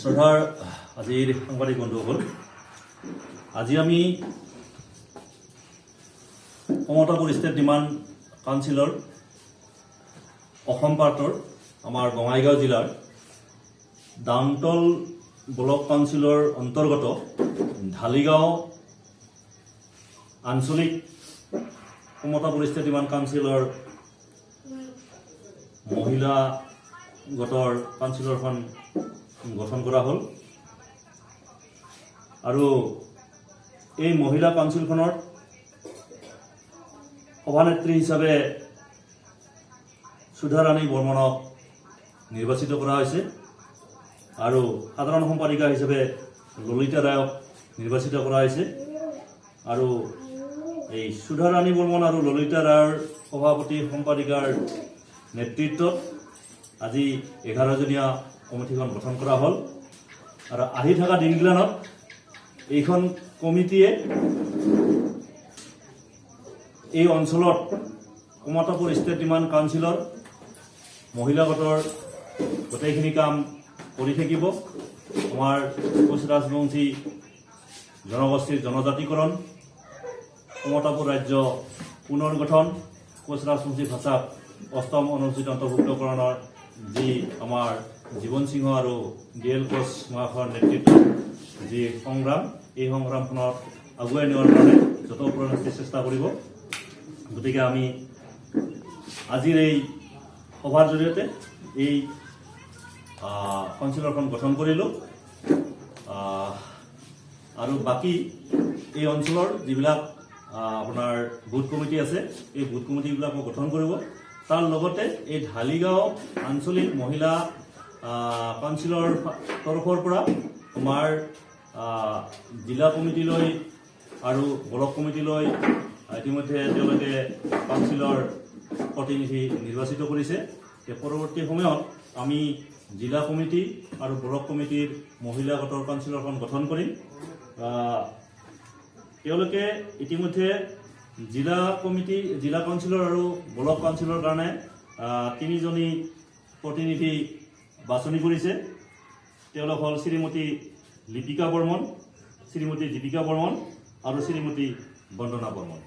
শ্ৰদ্ধাৰ আজিৰ সাংবাদিক বন্ধুসকল, আজি আমি কমতাপুৰ ষ্টেট ডিমাণ্ড কাউন্সিলৰ অসম পাৰ্টৰ আমাৰ বঙাইগাঁও জিলাৰ ব্লক কাউন্সিলৰ অন্তৰ্গত ঢালিগাঁও আঞ্চলিক কমতাপুৰ ষ্টেট ডিমাণ্ড কাউন্সিলৰ মহিলা গোটৰ কাউন্সিলৰখন গঠন কৰা হ'ল। আৰু এই মহিলা কাউন্সিলখনৰ সভানেত্ৰী হিচাপে সুধাৰাণী বৰ্মনক নিৰ্বাচিত কৰা হৈছে আৰু সাধাৰণ সম্পাদিকা হিচাপে ললিতা ৰায়ক নিৰ্বাচিত কৰা হৈছে। আৰু এই সুধাৰাণী বৰ্মন আৰু ললিতা ৰায়ৰ সভাপতি সম্পাদিকাৰ নেতৃত্বত আজি এঘাৰজনীয়া কমিটিখন গঠন কৰা হ'ল। আৰু আহি থকা দিনকেইটানত এইখন কমিটিয়ে এই অঞ্চলত কমতাপুৰ ষ্টেট ডিমাণ্ড কাউন্সিলৰ মহিলা গোটৰ গোটেইখিনি কাম কৰি থাকিব। আমাৰ কোচ ৰাজবংশী জনগোষ্ঠীৰ জনজাতিকৰণ, কমতাপুৰ ৰাজ্য পুনৰ গঠন কোচ ৰাজবংশী ভাষাক অষ্টম অনুসূচিত অন্তৰ্ভুক্তকৰণৰ যি আমাৰ জীৱন সিংহ আৰু ডি এল কোচ মহাশয়ৰ নেতৃত্বত যি সংগ্ৰাম এই সংগ্ৰামখনত আগুৱাই নিয়াৰ কাৰণে যত পৰিণতি চেষ্টা কৰিব। গতিকে আমি আজিৰ এই সভাৰ জৰিয়তে এই আহ, কাউন্সিলৰখন গঠন কৰিলোঁ। আৰু বাকী এই অঞ্চলৰ যিবিলাক আপোনাৰ বুথ কমিটি আছে এই বুথ কমিটিবিলাকো গঠন কৰিব। তাৰ লগতে এই ঢালিগাঁও আঞ্চলিক মহিলা কাউন্সিলৰ তৰফৰ পৰা আমাৰ জিলা কমিটিলৈ আৰু ব্লক কমিটিলৈ ইতিমধ্যে তেওঁলোকে কাউন্সিলৰ প্ৰতিনিধি নিৰ্বাচিত কৰিছে। পৰৱৰ্তী সময়ত আমি জিলা কমিটি আৰু ব্লক কমিটিৰ মহিলা গোটৰ কাউন্সিলৰখন গঠন কৰিম। তেওঁলোকে ইতিমধ্যে জিলা কমিটি, জিলা কাউন্সিলৰ আৰু ব্লক কাউন্সিলৰ কাৰণে তিনজনী তিনিজনী প্ৰতিনিধি বাছনি কৰিছে। তেওঁলোক হ'ল শ্ৰীমতী লিপিকা বৰ্মন, শ্ৰীমতী দীপিকা বৰ্মন আৰু শ্ৰীমতী বন্দনা বৰ্মন।